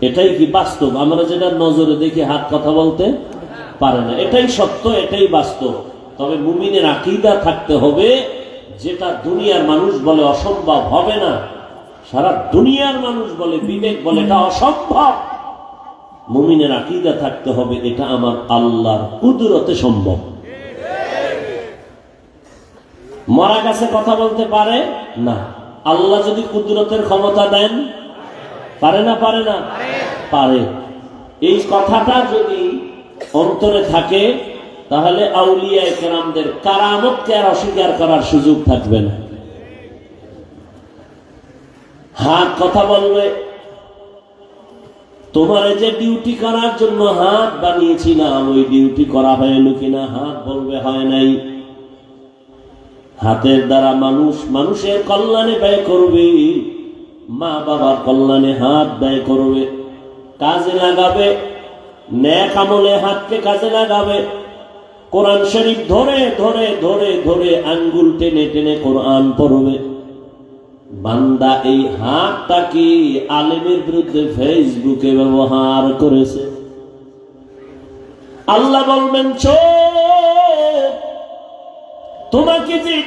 এটাই কি বাস্তব? আমরা যেটা নজরে দেখি, হাত কথা বলতে পারে না। এটাই সত্য, এটাই বাস্তব। তবে মুমিনের আকিদা থাকতে হবে, যেটা দুনিয়ার মানুষ বলে অসম্ভব হবে না। সারা দুনিয়ার মানুষ বলে, বিবেক বলে, এটা অসম্ভব। মুমিনের আকিদা থাকতে হবে, এটা আমার আল্লাহর কুদরতে সম্ভব। মরা গাছে কথা বলতে পারে? না। আল্লাহ যদি কুদরতের ক্ষমতা দেন পারে না পারে না? পারে। এই কথাটা যদি অন্তরে থাকে তাহলে আউলিয়া কেরামদের কারামতকে আর অস্বীকার করার সুযোগ থাকবে না। হাত কথা বলবে। তোমার যে ডিউটি করার জন্য হাত বানিয়েছিলাম ওই ডিউটি করা হয়নি কিনা হাত বলবে হয় নাই। হাতের দ্বারা মানুষ মানুষের কল্যাণে ব্যয় করবে। মা বাবার কল্যাণে হাত ব্যয় করবে, কাজে লাগাবে, ন্যাক আমলে হাতকে কাজে লাগাবে। কোরআন শরীফ ধরে ধরে ধরে ধরে আঙ্গুল টেনে টেনে কোরআন পড়বে। বান্দা এই হাতটাকে আলেমের বিরুদ্ধে ফেসবুকে ব্যবহার করেছে? আল্লাহ বলবেন চোখ তোমাকে যে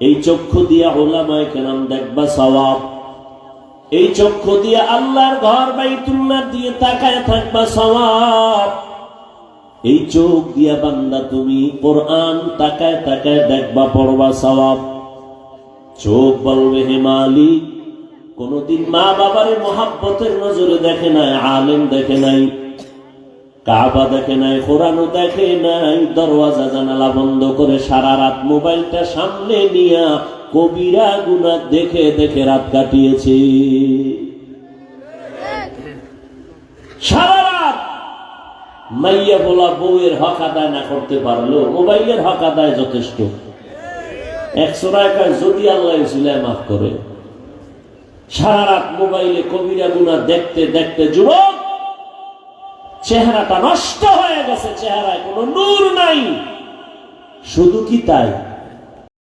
এই চক্ষু দিয়া ওলামায় কেনাম দেখবা সওয়াব। এই চক্ষু দিয়ে আল্লাহর ঘর বাইতুল্লাহ দিয়ে তাকায় থাকবা সওয়াব। এই চোখ দিয়া বান্দা তুমি কোরআন তাকায় তাকায় দেখবা, পড়বা সওয়াব। চোখ বলবে, হে মালিক, কোনদিন মা বাবার মহাব্বতের নজরে দেখে নাই, আলেম দেখে নাই। কাবা দেখে নাই, কোরআনও দেখে নাই, দরওয়াজা জানালা বন্ধ করে সারা রাত মোবাইলটা সামনে নিয়া কবিরা গুনা দেখে দেখে রাত কাটিয়েছে। সারা রাত মাইয়া বলা বউয়ের হক আদায় না করতে পারল মোবাইলের হক আদায় যথেষ্ট। একশো টাকায় যদি আল্লাহ সিলাই মাফ করে, সারা রাত মোবাইলে কবিরা গুনা দেখতে দেখতে যুবক চেহারাটা নষ্ট হয়ে গেছে চেহারায় কোনো নূর নাই। শুধু কি তাই?